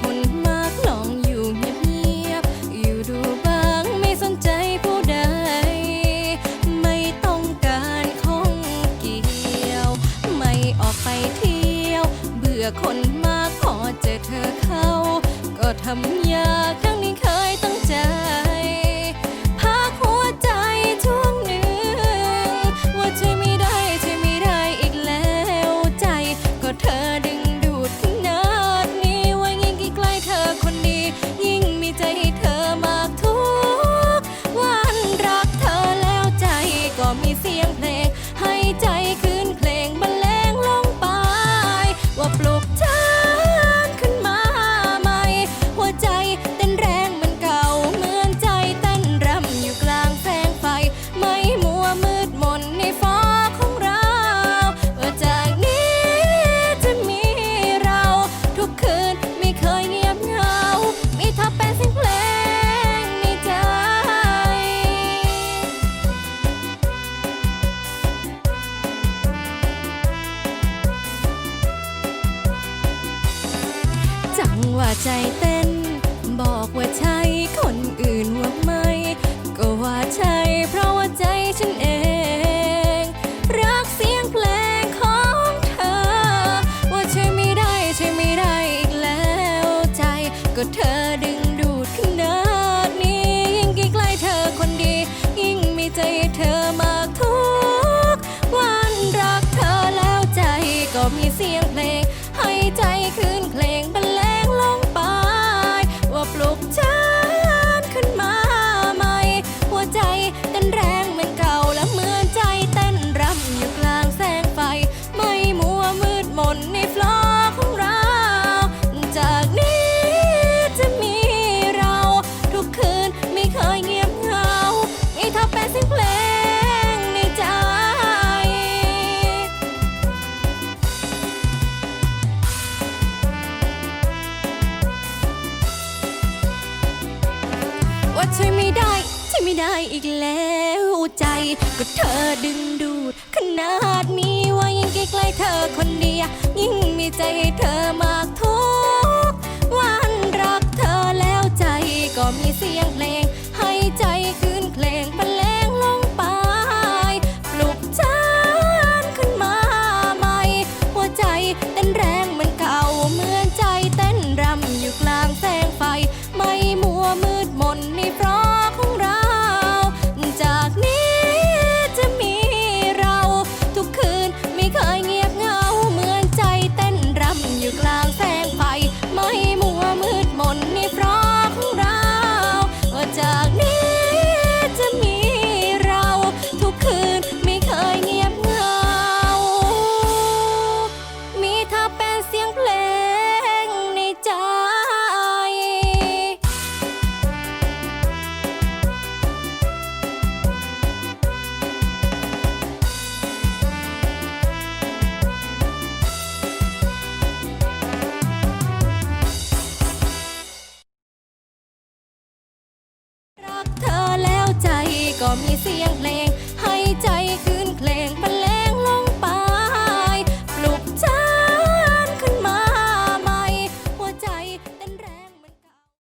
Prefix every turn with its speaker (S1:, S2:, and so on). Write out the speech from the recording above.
S1: คนมากลองอยู่เงียบๆอยู่ดูบ้างไม่สนใจผู้ใด ไม่ต้องการข้องเกี่ยว ไม่ออกไปเที่ยว เบื่อคนมากพอเจอเธอเข้า ก็ทำยากทั้งนี้ เสียงเพลง ให้ใจคืนเพลงบรรเลงลงไป ว่าปลุกฉันขึ้นมาใหม่ หัวใจเต้นแรงเหมือนเก่า เหมือนใจเต้นรำอยู่กลางแสงไฟ ไม่มัวมืดมนในฟ้าของเราว่าจากนี้จะมีเรา ทุกคืนไม่เคยเงียบ ว่าใจเต้น บอกว่าใช่คนอื่นว่าไม่ ก็ว่าใช่เพราะว่าใจฉันเอง รักเสียงเพลงของเธอ ว่าใช่ไม่ได้ใช่ไม่ได้อีกแล้วใจก็เธอ ว่าช่วยไม่ได้ช่วยไม่ได้อีกแล้วใจ ก็เธอดึงดูด ขนาดนี้ว่ายิ่งใกล้ๆเธอคนเดียวยิ่งมีใจให้เธอมา มีเสียงเพลงให้ใจคือ